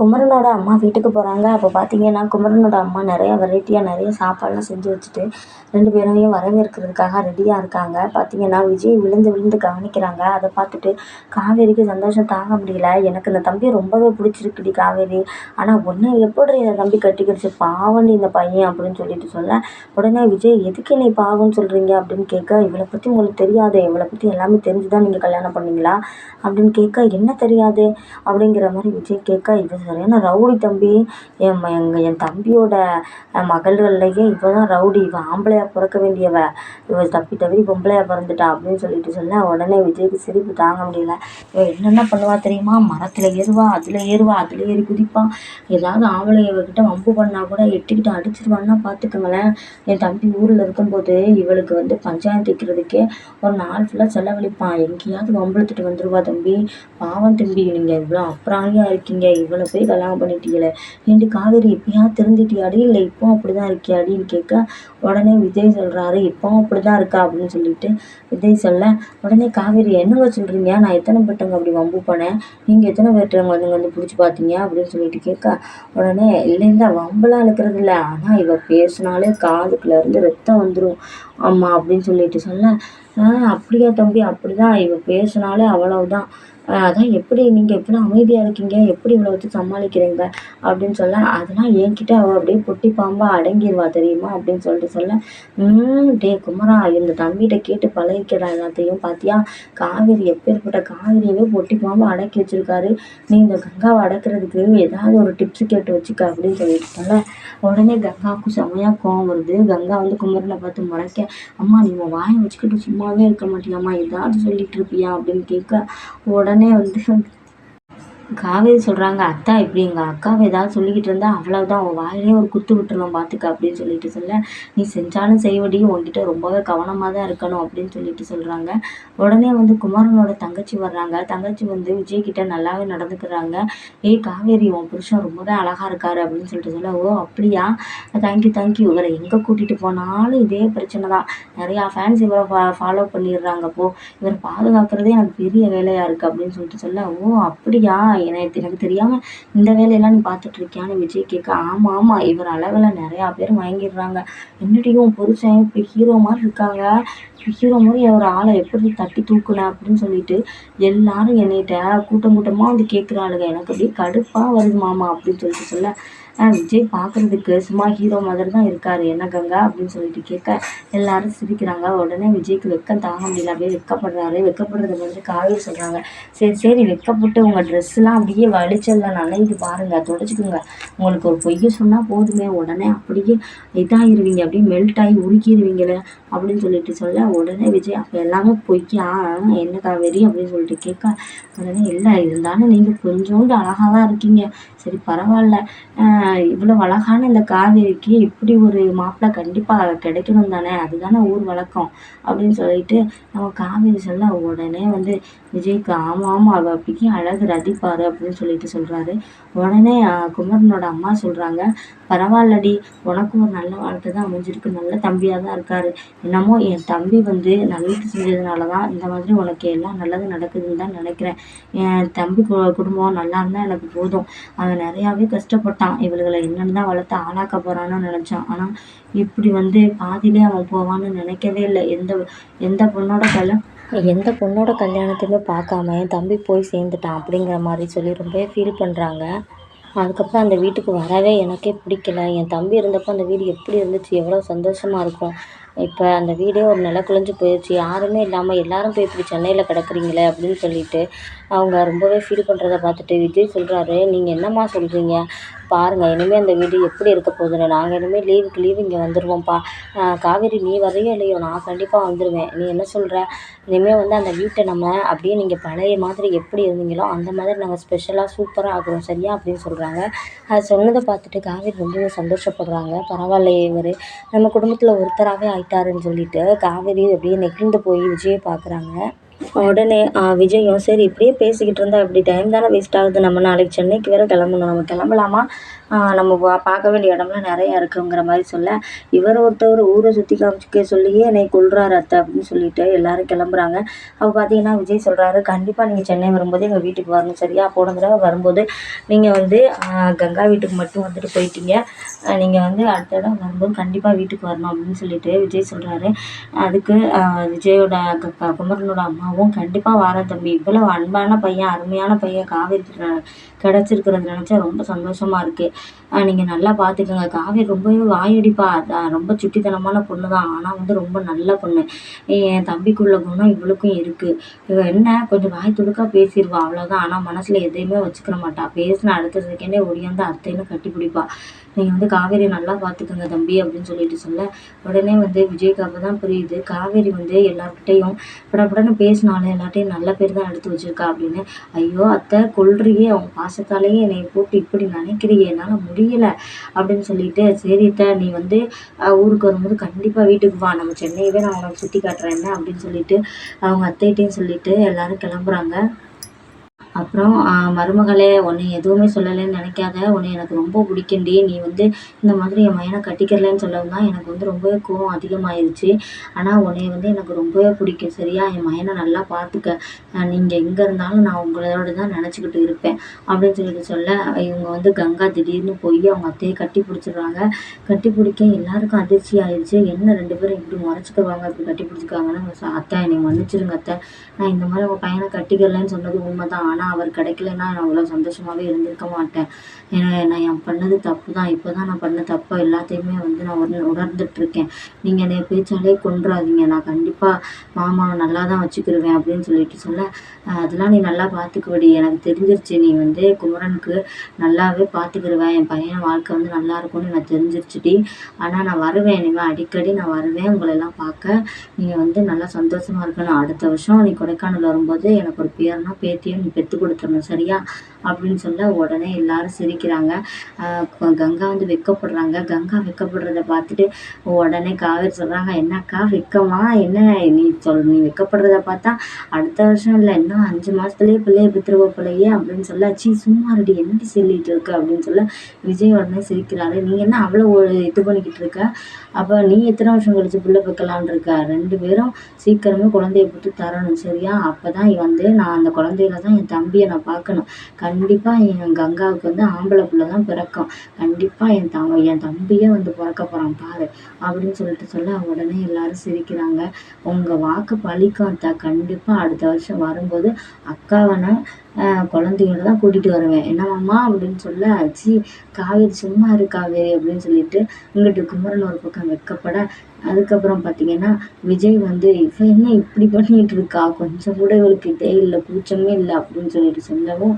குமரனோட அம்மா வீட்டுக்கு போகிறாங்க அப்போ பார்த்தீங்கன்னா குமரனோட அம்மா நிறையா வெரைட்டியாக நிறைய சாப்பாடுலாம் செஞ்சு வச்சுட்டு ரெண்டு பேரையும் வரவேற்கிறதுக்காக ரெடியாக இருக்காங்க. பார்த்தீங்கன்னா விஜய் விழுந்து விழுந்து கவனிக்கிறாங்க. அதை பார்த்துட்டு காவேரிக்கு சந்தோஷம் தாங்க முடியல. எனக்கு இந்த தம்பி ரொம்பவே பிடிச்சிருக்குடி காவேரி. ஆனால் உன்னை எப்படி இந்த தம்பி கட்டிக்கிடுச்சு? பாவண்டி இந்த பையன் அப்படின்னு சொல்லிட்டு சொல்ல உடனே விஜய் எதுக்கு நீ பாவம்னு சொல்கிறீங்க அப்படின்னு கேட்க இவளை பற்றி உங்களுக்கு தெரியாது. இவளை பற்றி எல்லாமே தெரிஞ்சு தான் நீங்கள் கல்யாணம் பண்ணீங்களா? அப்படின்னு கேட்க என்ன தெரியாது? அப்படிங்கிற மாதிரி விஜய் கேட்க இது ஏன்னா ரவுடி தம்பி என் எங்கள் என் தம்பியோட மகள்கள்லையே இவள் தான் ரவுடி. இவள் ஆம்பளையாக பிறக்க வேண்டியவ. இவள் தப்பி தவறி பொம்பளையா பிறந்துட்டா அப்படின்னு சொல்லிட்டு சொல்ல உடனே விஜய்க்கு சிரிப்பு தாங்க முடியல. இவள் என்னென்ன பண்ணுவா தெரியுமா? மரத்தில் ஏறுவா அதில் ஏறுவா அதில் ஏறி குதிப்பான் ஏதாவது ஆம்பளை இவகிட்ட வம்பு பண்ணால் கூட எட்டிக்கிட்டு அடிச்சிருவான்னா பார்த்துக்கோங்களேன் என் தம்பி ஊரில் இருக்கும்போது இவளுக்கு வந்து பஞ்சாயத்து வைக்கிறதுக்கே ஒரு நாள் ஃபுல்லாக செலவழிப்பான். எங்கேயாவது வம்பளத்துட்டு வந்துடுவா தம்பி. பாவம் தம்பி நீங்கள் இவ்வளோ அப்புறாணியாக இருக்கீங்க. இவளை போய் கல்யாணம் பண்ணிட்டீங்களே? ரெண்டு காவேரி இப்பயாவது திருந்திட்டியாடி இல்லை இப்போவும் அப்படி தான் இருக்கியாடின்னு கேட்க உடனே விஜய் சொல்கிறாரு இப்போவும் அப்படி தான் இருக்கா? அப்படின்னு சொல்லிட்டு விஜய் சொல்ல உடனே காவேரி என்னங்க சொல்கிறீங்க நான் எத்தனை பேர்ட்டங்க அப்படி வம்பு பண்ணேன்? நீங்கள் எத்தனை பேர்ட்டங்க வந்து வந்து பிடிச்சி பார்த்தீங்க? அப்படின்னு சொல்லிட்டு கேட்க உடனே இல்லை இல்லை வம்பெல்லாம் இழுக்கிறது இல்லை ஆனால் இவள் பேசினாலே காதுக்குள்ளேருந்து ரத்தம் வந்துடும் ஆமாம் அப்படின்னு சொல்லிட்டு சொல்ல ஆ அப்படியா தம்பி அப்படி தான் இவள் பேசினாலே அவ்வளவுதான். அதான் எப்படி நீங்கள் எப்படி அமைதியாக இருக்கீங்க? எப்படி இவ்வளோ வச்சு சமாளிக்கிறீங்க? அப்படின்னு சொல்ல அதெல்லாம் என்கிட்ட அவள் அப்படியே பொட்டி பாம்பாக அடங்கிடுவா தெரியுமா? அப்படின்னு சொல்லிட்டு சொல்ல ம் டே குமரா இந்த தம்பிகிட்ட கேட்டு பழகிக்கிறா எல்லாத்தையும் பார்த்தியா காவேரி எப்பேற்பட்ட காவேரியவே பொட்டி பாம்பாக அடக்கி வச்சிருக்காரு. நீ இந்த கங்காவை அடக்கிறதுக்கு ஏதாவது ஒரு டிப்ஸ் கேட்டு வச்சுக்க அப்படின்னு சொல்லிட்டு சொல்ல உடனே கங்காவுக்கு செமையாக கோவம் வருது. கங்கா வந்து குமரனை பார்த்து முளைக்க அம்மா நீ வாயை வச்சுக்கிட்டு சும்மாவே இருக்க மாட்டியாம்மா? ஏதாவது சொல்லிட்டு இருப்பியா? அப்படின்னு கேட்க உடனே வந்து காவேரி சொல்கிறாங்க அத்தா இப்படி எங்கள் அக்காவை ஏதாவது சொல்லிக்கிட்டு இருந்தால் அவ்வளோதான் அவன் வாயிலே ஒரு குத்து விட்டுருவோம் பார்த்துக்க அப்படின்னு சொல்லிட்டு சொல்ல நீ செஞ்சாலும் செய்வடி உன்கிட்ட ரொம்பவே கவனமாக தான் இருக்கணும் அப்படின்னு சொல்லிட்டு சொல்கிறாங்க உடனே வந்து குமாரனோட தங்கச்சி வர்றாங்க. தங்கச்சி வந்து விஜய்கிட்ட நல்லாவே நடந்துக்கிறாங்க. ஏய் காவேரி உன் புருஷன் ரொம்பவே அழகாக இருக்காரு அப்படின்னு சொல்லிட்டு சொல்ல ஓ அப்படியா? தேங்க்யூ தேங்க்யூ இவரை எங்கே கூட்டிகிட்டு போனாலும் இதே பிரச்சனை தான். நிறையா ஃபேன்ஸ் இவரை ஃபா ஃபாலோ பண்ணிடுறாங்க போ இவரை பாதுகாக்கிறதே எனக்கு பெரிய வேலையாக இருக்குது அப்படின்னு சொல்லிட்டு சொல்ல ஓ அப்படியா? எனக்கு எனக்கு தெரியாமல் இந்த வேலையெல்லாம் நீ பார்த்துட்ருக்கியான்னு விஜய் கேட்க ஆமாம் ஆமாம் இவர் அளவில் நிறையா பேர் வாங்கிடுறாங்க. என்னடியும் உன் புருஷன் ஹீரோ மாதிரி இருக்காங்க? ஹீரோ மாதிரி ஒரு ஆளை எப்படி தட்டி தூக்குன? அப்படின்னு சொல்லிட்டு எல்லாரும் என்னிட்ட கூட்டம் கூட்டமாக வந்து கேட்குறாளுங்க எனக்கு அப்படியே கடுப்பாக வருது மாமா அப்படின்னு சொல்லிட்டு சொல்ல விஜய் பார்க்குறதுக்கு சும்மா ஹீரோ மாதிரி தான் இருக்கார். என்ன கங்கா அப்படின்னு சொல்லிட்டு கேட்க எல்லாரும் சிரிக்கிறாங்க. உடனே விஜய்க்கு வெக்கம் தாங்க முடியல. அப்படியே வெக்கப்படுறாரு. வெக்கப்படுறது வந்து காவிரி சொல்கிறாங்க சரி சரி வெக்கப்பட்டு உங்கள் ட்ரெஸ்லாம் அப்படியே வலிச்சல்ல. நனையுது பாருங்கள் தொடச்சிக்கோங்க. உங்களுக்கு ஒரு பொய்யை சொன்னால் போதுமே. உடனே அப்படியே இதாகிருவீங்க அப்படியே மெல்ட் ஆகி உருக்கிடுவீங்களே அப்படின்னு சொல்லிட்டு சொல்ல உடனே விஜய் அப்போ எல்லாமே பொய்யா என்ன காவேரி அப்படின்னு சொல்லிட்டு கேட்க உடனே இல்லை இருந்தாலும் நீங்கள் கொஞ்சோண்டு அழகாக தான் இருக்கீங்க. சரி பரவாயில்ல. இவ்வளோ அழகான இந்த காவேரிக்கு இப்படி ஒரு மாப்பிள்ளை கண்டிப்பாக கிடைக்கணும் தானே? அதுதானே ஊர் வழக்கம் அப்படின்னு சொல்லிட்டு நம்ம காவேரி சொல்ல உடனே வந்து விஜய்க்கு ஆமாம் ஆமாம் அவள் அப்படிக்கு அழகு ரதிப்பார் அப்படின்னு சொல்லிட்டு சொல்கிறாரு உடனே குமரனோட அம்மா சொல்கிறாங்க பரவாயில்லடி. உனக்கும் ஒரு நல்ல வாழ்க்கை தான் அமைஞ்சிருக்கு. நல்ல தம்பியாக தான் இருக்கார். என்னமோ என் தம்பி வந்து நல்லது செஞ்சதுனால தான் இந்த மாதிரி உனக்கு எல்லாம் நல்லது நடக்குதுன்னு தான் நினைக்கிறேன். என் தம்பி கு குடும்பம் நல்லா இருந்தால் எனக்கு போதும். அவன் நிறையாவே கஷ்டப்பட்டான். இவளுகளை என்னென்னு தான் வளர்த்து ஆளாக்க போகிறான்னு நினச்சான். ஆனால் இப்படி வந்து பாதியிலே அவன் போவான்னு நினைக்கவே இல்லை. எந்த எந்த பொண்ணோட கல்யாணம் எந்த பொண்ணோட கல்யாணத்தையுமே பார்க்காம என் தம்பி போய் சேர்ந்துட்டான் அப்படிங்கிற மாதிரி சொல்லி ரொம்பவே ஃபீல் பண்ணுறாங்க அதுக்கப்புறம் அந்த வீட்டுக்கு வரவே எனக்கே பிடிக்கல. என் தம்பி இருந்தப்போ அந்த வீடு எப்படி இருந்துச்சு? எவ்வளோ சந்தோஷமாக இருக்கும். இப்போ அந்த வீடே ஒரு நில குலைஞ்சு போயிடுச்சு யாருமே இல்லாமல் எல்லாரும் போய் இப்படி சென்னையில் கிடக்குறீங்களே அப்படின்னு சொல்லிட்டு அவங்க ரொம்பவே ஃபீல் பண்ணுறத பார்த்துட்டு விஜய் சொல்கிறாரு நீங்கள் என்னம்மா சொல்கிறீங்க பாருங்கள் இனிமேல் அந்த வீடு எப்படி இருக்க போகுதுன்னு. நாங்கள் இனிமேல் லீவுக்கு லீவு இங்கே வந்துடுவோம்ப்பா காவேரி நீ வரையோ இல்லையோ? நான் கண்டிப்பாக வந்துடுவேன் நீ என்ன சொல்கிற இனிமேல் வந்து அந்த வீட்டை நம்ம அப்படியே நீங்கள் பழைய மாதிரி எப்படி இருந்தீங்களோ அந்த மாதிரி நாங்கள் ஸ்பெஷலாக சூப்பராக ஆக்குறோம் சரியா? அப்படின்னு சொல்கிறாங்க அது சொன்னதை பார்த்துட்டு காவேரி ரொம்பவே சந்தோஷப்படுறாங்க. பரவாயில்லையே இவர். நம்ம குடும்பத்தில் ஒருத்தராகவே விட்டாருன்னு சொல்லிட்டு காவேரி அப்படியே நெகிழ்ந்து போய் விஜயை பார்க்குறாங்க. உடனே விஜயும் சரி இப்படியே பேசிக்கிட்டு இருந்தால் இப்படி டைம் தானே வேஸ்ட் ஆகுது. நம்ம நாளைக்கு சென்னைக்கு வேற கிளம்பணும். நம்ம கிளம்பலாமா? நம்ம பார்க்க வேண்டிய இடம்லாம் நிறையா இருக்குங்கிற மாதிரி சொல்ல. இவர் ஒருத்தவர் ஊரை சுற்றி காமிச்சிக்க சொல்லியே என்னை கொள்றாரு அத்தை அப்படின்னு சொல்லிட்டு எல்லாரும் கிளம்புறாங்க. அப்போ பார்த்தீங்கன்னா விஜய் சொல்கிறாரு கண்டிப்பாக நீங்கள் சென்னை வரும்போது எங்கள் வீட்டுக்கு வரணும் சரியா? போன தடவை வரும்போது நீங்கள் வந்து கங்கா வீட்டுக்கு மட்டும் வந்துட்டு போயிட்டீங்க. நீங்கள் வந்து அடுத்த தடவை வரும்போது கண்டிப்பாக வீட்டுக்கு வரணும் அப்படின்னு சொல்லிட்டு விஜய் சொல்கிறாரு அதுக்கு விஜயோட க- குமரனோட அம்மாவும் கண்டிப்பாக வாரேன் தம்பி. இவ்வளோ அன்பான பையன் அருமையான பையன். காவேரி கிடச்சிருக்கிறது நினச்சா ரொம்ப சந்தோஷமாக இருக்குது நீங்கள் நல்லா பார்த்துக்கோங்க காவேரி ரொம்பவே வாயடிப்பா. அதான் ரொம்ப சுட்டித்தனமான பொண்ணு தான் ஆனால் வந்து ரொம்ப நல்ல பொண்ணு. என் தம்பிக்குள்ள குணம் இவளுக்கும் இருக்குது இவள் என்ன? கொஞ்சம் வாய் துடுக்கா பேசிடுவா அவ்வளோதான் ஆனால் மனசில் எதையுமே வச்சுக்கிற மாட்டா. பேசின அடுத்த செகண்டே ஒடியாந்து அத்தைன்னு கட்டி பிடிப்பா. நீங்கள் வந்து காவேரி நல்லா பார்த்துக்கோங்க தம்பி அப்படின்னு சொல்லிட்டு சொல்ல. உடனே வந்து விஜய்க்கு அப்போ தான் புரியுது. காவேரி வந்து எல்லார்கிட்டையும் படப்படன்னு பேசினாலும் எல்லார்ட்டையும் நல்ல பேர் தான் எடுத்து வச்சுருக்கா அப்படின்னு. ஐயோ அத்தை கொள்றியே அவங்க பாசத்தாலேயே என்னை போட்டு இப்படி நினைக்கிறியே என்னால் முடியலை அப்படின்னு சொல்லிட்டு சரி அத்தை நீ வந்து ஊருக்கு வரும்போது கண்டிப்பாக வீட்டுக்கு வா. நம்ம சென்னையவே நான் உனக்கு சுற்றி காட்டுறேன் என்ன அப்படின்னு சொல்லிட்டு அவங்க அத்தைகிட்டையும் சொல்லிட்டு எல்லாரும் கிளம்புறாங்க. அப்புறம் மருமகளே உன்னை எதுவுமே சொல்லலைன்னு நினைக்காத. உன்னை எனக்கு ரொம்ப பிடிக்கும்டி. நீ வந்து இந்த மாதிரி என் பையனை கட்டிக்கிறலன்னு சொல்லவும் தான் எனக்கு வந்து ரொம்பவே கோவம் அதிகமாயிருச்சு. ஆனால் உன்னை வந்து எனக்கு ரொம்பவே பிடிக்கும் சரியா? என் பையனை நல்லா பார்த்துக்க நீங்கள் எங்கே இருந்தாலும் நான் உங்களோட தான் நினச்சிக்கிட்டு இருப்பேன் அப்படின்னு சொல்லிட்டு சொல்ல இவங்க வந்து கங்கா திடீர்னு போய் அவங்க அத்தையை கட்டி பிடிச்சிடுறாங்க. கட்டி பிடிக்க எல்லாருக்கும் அதிர்ச்சி ஆயிடுச்சு என்ன ரெண்டு பேரும் இப்படி முறைச்சிக்குவாங்க இப்படி கட்டி பிடிச்சிக்காங்கன்னு அத்தை என்னை மன்னிச்சிருங்க அத்தை. நான் இந்த மாதிரி உங்கள் பையனை கட்டிக்கிறலன்னு சொன்னது உண்மை தான் ஆனால் அவர் கிடைக்கலன்னா நான் அவ்வளோ சந்தோஷமாகவே இருந்திருக்க மாட்டேன். ஏன்னா நான் என் பண்ணது தப்பு தான் இப்போ தான் நான் பண்ண தப்பு எல்லாத்தையுமே வந்து நான் உணர் உணர்ந்துட்டுருக்கேன். நீங்கள் என்னை பேச்சாலே கொன்றாதீங்க. நான் கண்டிப்பாக மாமாவை நல்லா தான் வச்சுக்கிருவேன் அப்படின்னு சொல்லிட்டு சொல்ல அதெல்லாம் நீ நல்லா பார்த்துக்குவடி எனக்கு தெரிஞ்சிருச்சு. நீ வந்து குமரனுக்கு நல்லாவே பார்த்துக்கிடுவேன் என் பையன் வாழ்க்கை வந்து நல்லா இருக்கும்னு எனக்கு தெரிஞ்சிருச்சுடி ஆனால் நான் வருவேன். இனிமேல் அடிக்கடி நான் வருவேன். உங்களை எல்லாம் பார்க்க நீங்கள் வந்து நல்லா சந்தோஷமாக இருக்கணும். அடுத்த வருஷம் நீ கொடைக்கானல் வரும்போது எனக்கு ஒரு பேர்னா பேத்தியும் நீ பெற்று கொடுத்துடணும் சரியா? அப்படின்னு சொல்ல உடனே எல்லாரும் சிரிக்கிறாங்க. கங்கா வந்து வெக்கப்படுறாங்க. கங்கா வெக்கப்படுறத பார்த்துட்டு உடனே காவேரி சொல்கிறாங்க என்னக்கா வெக்கமா? என்ன நீ சொல் நீ வெக்கப்படுறத பார்த்தா அடுத்த வருஷம் இல்லை இன்னும் அஞ்சு மாதத்துலேயே பிள்ளைய பித்திருவ பிள்ளையே அப்படின்னு சொல்ல சீ சும்மா ரெடி என்னடி சொல்லிட்டு இருக்க? அப்படின்னு சொல்ல விஜய் உடனே சிரிக்கிறாரு. நீ என்ன அவ்வளோ ஒரு இது பண்ணிக்கிட்டு இருக்க? அப்போ நீ எத்தனை வருஷம் கழிச்சு பிள்ளை வைக்கலான்னு இருக்க? ரெண்டு பேரும் சீக்கிரமே குழந்தைய போட்டு தரணும் சரியா? அப்போ தான் வந்து நான் அந்த குழந்தையில தான் என் தம்பியை நான் பார்க்கணும். கண்டிப்பாக என் கங்காவுக்கு வந்து ஆம்பளை பிள்ளை தான் பிறக்கும். கண்டிப்பாக என் தம் என் தம்பியே வந்து பிறக்க போகிறான் பாரு அப்படின்னு சொல்லிட்டு சொல்ல உடனே எல்லாரும் சிரிக்கிறாங்க. உங்கள் வாக்கு பழிக்கும் அத்தா. கண்டிப்பாக அடுத்த வருஷம் வரும்போது அக்காவை நான் குழந்தையோட தான் கூட்டிகிட்டு வருவேன். என்னம்மா அப்படின்னு சொல்ல ஆச்சு காவேரி சும்மா இரு காவேரி அப்படின்னு சொல்லிட்டு இங்கிட்டு குமரன் ஒரு பக்கம் வெக்கப்பட அதுக்கப்புறம் பார்த்தீங்கன்னா விஜய் வந்து இவன் என்ன இப்படி பண்ணிட்டு இருக்கா கொஞ்சம் கூட இவளுக்கு இதே இல்லை கூச்சமே இல்லை அப்படின்னு சொல்லிட்டு சொல்லவும்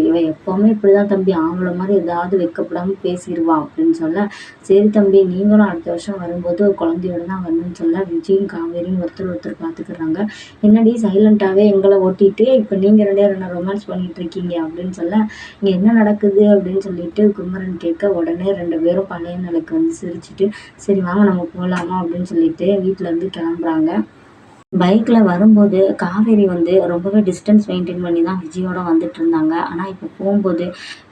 இவன் எப்போவுமே எப்பவுமே இப்படிதான் தம்பி. ஆம்பளை மாதிரி ஏதாவது வைக்கப்படாமல் பேசிடுவா அப்படின்னு சொல்ல சரி தம்பி நீங்களும் அடுத்த வருஷம் வரும்போது ஒரு குழந்தையோட தான் வரணும்னு சொல்ல விஜயும் காவேரியும் ஒருத்தர் ஒருத்தர் பார்த்துக்கிறாங்க என்னடி சைலண்ட்டாகவே எங்களை ஓட்டிட்டு இப்போ நீங்கள் ரெண்டு ரொமான்ஸ் பண்ணிட்டு இருக்கீங்க அப்படின்னு சொல்ல இங்கே என்ன நடக்குது? அப்படின்னு சொல்லிட்டு குமரன் கேட்க உடனே ரெண்டு பேரும் பழைய நிலைக்கு வந்து சிரிச்சிட்டு சரி வாங்க நம்ம போகலாமா அப்படின்னு சொல்லிட்டு வீட்ல இருந்து கிளம்புறாங்க. பைக்கில் வரும்போது காவேரி வந்து ரொம்பவே டிஸ்டன்ஸ் மெயின்டைன் பண்ணி தான் விஜயோட வந்துட்டு இருந்தாங்க. ஆனால் இப்போ போகும்போது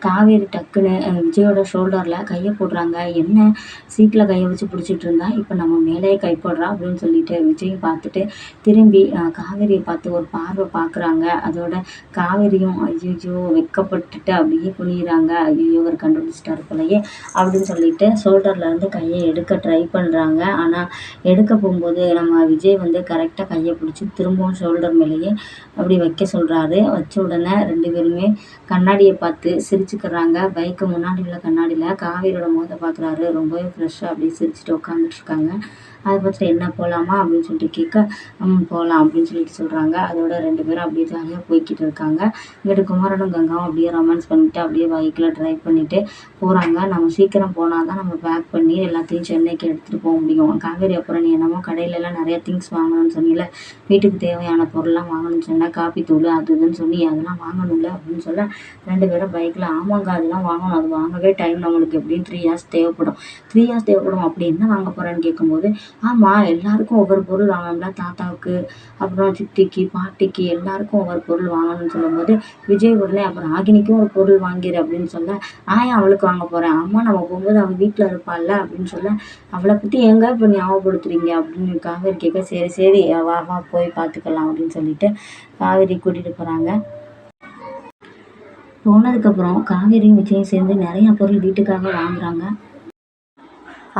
காவேரி டக்குன்னு விஜயோட ஷோல்டரில் கையை போடுறாங்க. என்ன சீட்டில் கையை வச்சு பிடிச்சிட்டு இருந்தா? இப்போ நம்ம மேலேயே கை போடுறா? அப்படின்னு சொல்லிட்டு விஜய் பார்த்துட்டு திரும்பி காவேரியை பார்த்து ஒரு பார்வை பார்க்குறாங்க. அதோட காவேரியும் ஐயோ வெக்கப்பட்டுட்டு அப்படியே குனிகிறாங்க ஐயோ இவர் கண்டுபிடிச்சிட்டாரு போலயே அப்படின்னு சொல்லிட்டு ஷோல்டர்லேருந்து கையை எடுக்க ட்ரை பண்ணுறாங்க ஆனால் எடுக்க போகும்போது நம்ம விஜய் வந்து கரெக்டாக கையை பிடிச்சி திரும்பவும் ஷோல்டர் மேலேயே அப்படி வைக்க சொல்கிறாரு வச்ச உடனே ரெண்டு பேருமே கண்ணாடியை பார்த்து சிரிச்சுக்கிறாங்க. பைக்கு முன்னாடி உள்ள கண்ணாடியில் காவேரியோட முகத்தை பார்க்குறாரு. ரொம்பவே ஃப்ரெஷ்ஷாக அப்படியே சிரிச்சுட்டு உட்காந்துட்டு இருக்காங்க அதை என்ன போகலாமா அப்படின்னு சொல்லிட்டு கேட்க ம் போகலாம் அப்படின்னு சொல்லிட்டு சொல்கிறாங்க அதோட ரெண்டு பேரும் அப்படியே ஜாலியாக போய்க்கிட்டு இருக்காங்க. இங்கிட்டு குமாரனும் கங்காவும் அப்படியே ரொமான்ஸ் பண்ணிட்டு அப்படியே பைக்கில் ட்ரைவ் பண்ணிட்டு போகிறாங்க நம்ம சீக்கிரம் போனால் தான் நம்ம பேக் பண்ணி எல்லாத்தையும் சென்னைக்கு எடுத்துகிட்டு போக முடியும். காவேரி அப்புறம் நீ என்னமோ கடையிலலாம் நிறையா நிறைய திங்ஸ் வாங்கணும்னு சொன்னீல வீட்டுக்கு தேவையான பொருள்லாம் வாங்கணும்னு சொன்னால் காப்பி தூள் அது இதுன்னு சொல்லி அதெல்லாம் வாங்கணும்ல அப்படின்னு சொல்ல ரெண்டு பேரும் பைக்கில் ஆமாங்க அதெல்லாம் வாங்கணும். அது வாங்கவே டைம் நம்மளுக்கு எப்படியும் த்ரீ ஹார்ஸ் தேவைப்படும். த்ரீ ஹார்ஸ் தேவைப்படும். அப்படி என்ன வாங்க போகிறேன்னு கேட்கும்போது ஆமாம் எல்லாருக்கும் ஒவ்வொரு பொருள் வாங்கணும்ல. தாத்தாவுக்கு அப்புறம் சித்திக்கு பாட்டிக்கு எல்லாருக்கும் ஒவ்வொரு பொருள் வாங்கணும்னு சொல்லும்போது விஜய் உடனே அப்புறம் ராகினிக்கும் ஒரு பொருள் வாங்கிடு அப்படின்னு சொல்ல நான் ஏன் அவளுக்கு வாங்க போகிறேன் அம்மா நம்ம போகும்போது அவள் வீட்டில் இருப்பாள்ல அப்படின்னு சொல்ல அவளை பற்றி எங்க இப்போ ஞாபகப்படுத்துறீங்க? அப்படின்னு காவேரி கேட்க சரி சரி வா வா போய் பார்த்துக்கலாம் அப்படின்னு சொல்லிட்டு காவேரி கூட்டிகிட்டு போகிறாங்க போனதுக்கப்புறம் காவேரியும் விஜயும் சேர்ந்து நிறையா பொருள் வீட்டுக்காக வாங்குறாங்க.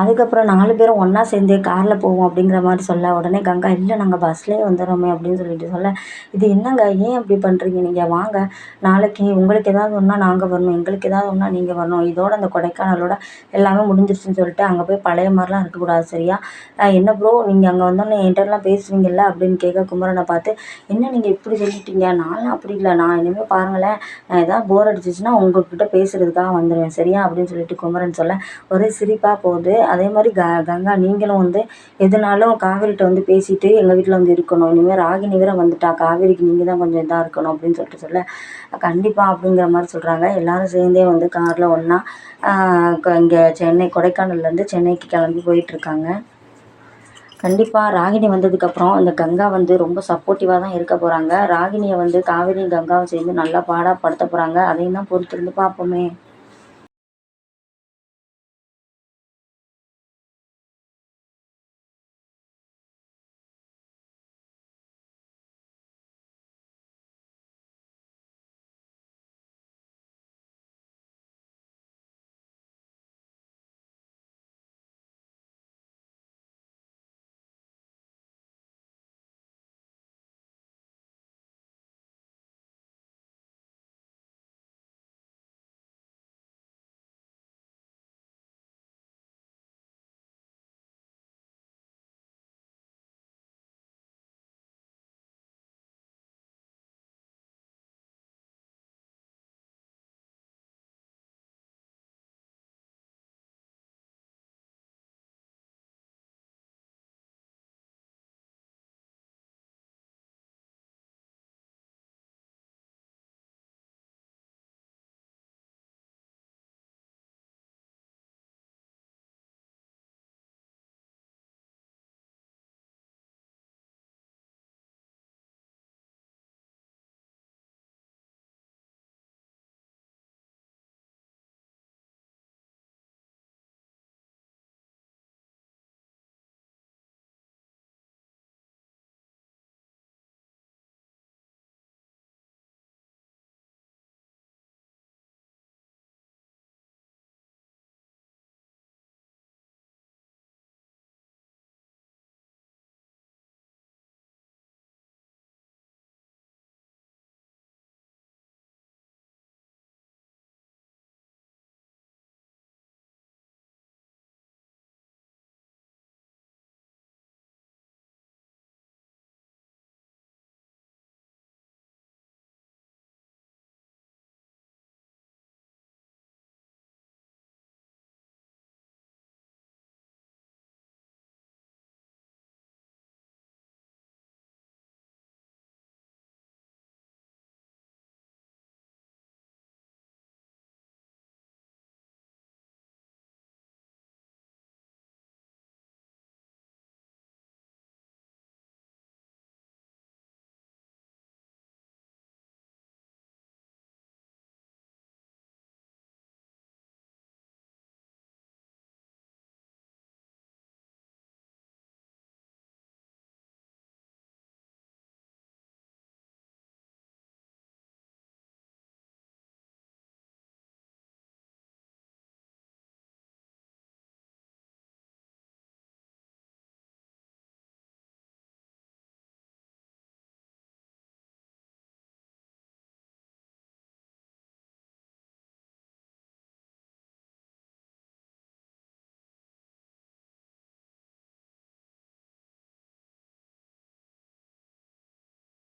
அதுக்கப்புறம் நாலு பேரும் ஒன்றா சேர்ந்து காரில் போவோம் அப்படிங்கிற மாதிரி சொல்ல உடனே கங்கா இல்லை நாங்கள் பஸ்லேயே வந்துடுறோமே அப்படின்னு சொல்லிட்டு சொல்ல இது என்னங்க ஏன் இப்படி பண்ணுறீங்க நீங்கள் வாங்க. நாளைக்கு உங்களுக்கு ஏதாவது ஒன்றா நாங்கள் வரணும். எங்களுக்கு ஏதாவது ஒன்றா நீங்கள் வரணும். இதோட அந்த கொடைக்கானலோட எல்லாமே முடிஞ்சிருச்சுன்னு சொல்லிட்டு அங்கே போய் பழைய மாதிரிலாம் இருக்கக்கூடாது சரியா? என்ன ப்ரோ நீங்கள் அங்கே வந்தோடனே என்கிட்டலாம் பேசுவீங்கல்ல அப்படின்னு கேட்க குமரனை பார்த்து என்ன நீங்கள் இப்படி சொல்லிட்டீங்க? நான்லாம் அப்படி இல்லை. நான் இனிமேல் பாருங்களேன். நான் ஏதாவது போர் அடிச்சிச்சுன்னா உங்ககிட்ட பேசுகிறதுக்காக வந்துடுவேன் சரியா? அப்படின்னு சொல்லிட்டு குமரன் சொல்ல ஒரே சிரிப்பாக போகுது. அதே மாதிரி க கங்கா நீங்களும் வந்து எதுனாலும் காவேரிகிட்ட வந்து பேசிட்டு எங்கள் வீட்டில் வந்து இருக்கணும். இனிமேல் ராகினி வேற வந்துட்டா. காவேரிக்கு நீங்கள் தான் கொஞ்சம் இதாக இருக்கணும் அப்படின்னு சொல்லிட்டு சொல்ல கண்டிப்பாக அப்படிங்கிற மாதிரி சொல்கிறாங்க எல்லாரும் சேர்ந்தே வந்து காரில் ஒன்றா இங்கே சென்னை கொடைக்கானல்லேருந்து சென்னைக்கு கிளம்பி போயிட்டுருக்காங்க கண்டிப்பாக ராகினி வந்ததுக்கப்புறம் அந்த கங்கா வந்து ரொம்ப சப்போர்ட்டிவாக தான் இருக்க போகிறாங்க ராகினியை வந்து காவேரி கங்காவும் சேர்ந்து நல்லா பாடாக படுத்த போகிறாங்க அதையும் தான் பொறுத்திருந்து பார்ப்போமே.